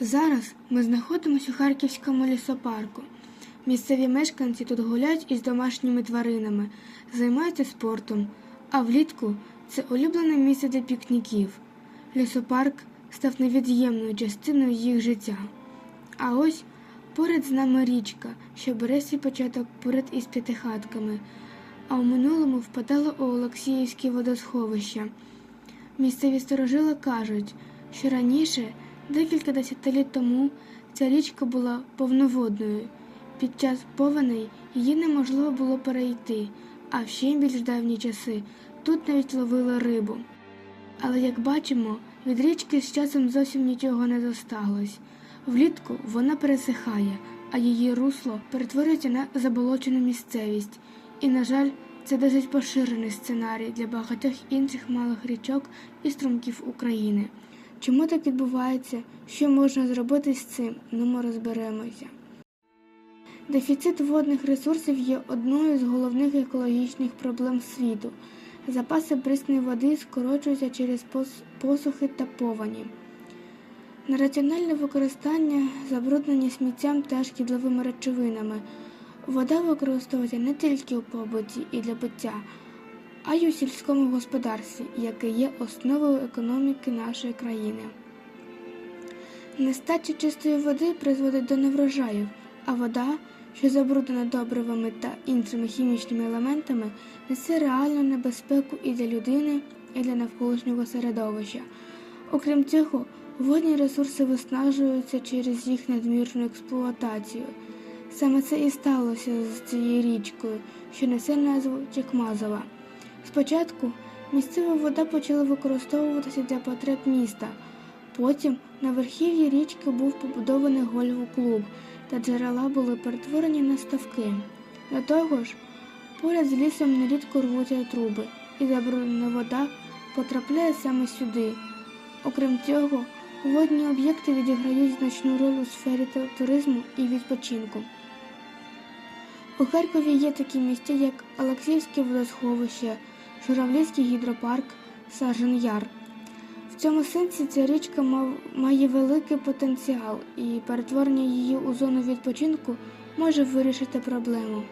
Зараз ми знаходимося у Харківському лісопарку. Місцеві мешканці тут гуляють із домашніми тваринами, займаються спортом, а влітку це улюблене місце для пікніків. Лісопарк став невід'ємною частиною їх життя. А ось поряд з нами річка, що бере свій початок поряд із п'ятихатками, а у минулому впадала у Олексіївське водосховище. Місцеві старожили кажуть, що раніше, декілька десятиліть тому, ця річка була повноводною. Під час повеней її неможливо було перейти, а в ще більш давні часи тут навіть ловили рибу. Але як бачимо, від річки з часом зовсім нічого не зосталось. Влітку вона пересихає, а її русло перетворюється на заболочену місцевість. І, на жаль, це досить поширений сценарій для багатьох інших малих річок і струмків України. Чому так відбувається? Що можна зробити з цим? Ну ми розберемося. Дефіцит водних ресурсів є одною з головних екологічних проблем світу. Запаси прісної води скорочуються через пос- посухи та повені. Нераціональне використання, забруднення сміттям та шкідливими речовинами. Вода використовується не тільки у побуті і для пиття, а й у сільському господарстві, яке є основою економіки нашої країни. Нестача чистої води призводить до неврожаїв, а вода, що забруднена добривами та іншими хімічними елементами, несе реальну небезпеку і для людини, і для навколишнього середовища. Окрім цього, водні ресурси виснажуються через їх надмірну експлуатацію. Саме це і сталося з цією річкою, що несе назву Чекмазова. Спочатку місцева вода почала використовуватися для потреб міста. Потім на верхів'ї річки був побудований гольф-клуб, та джерела були перетворені на ставки. До того ж, поряд з лісом нерідко рвуться труби, і забруднена вода потрапляє саме сюди. Окрім цього, водні об'єкти відіграють значну роль у сфері туризму і відпочинку. У Харкові є такі місця, як Олексіївське водосховище, Журавлівський гідропарк, Сажен Яр. В цьому сенсі ця річка має великий потенціал, і перетворення її у зону відпочинку може вирішити проблему.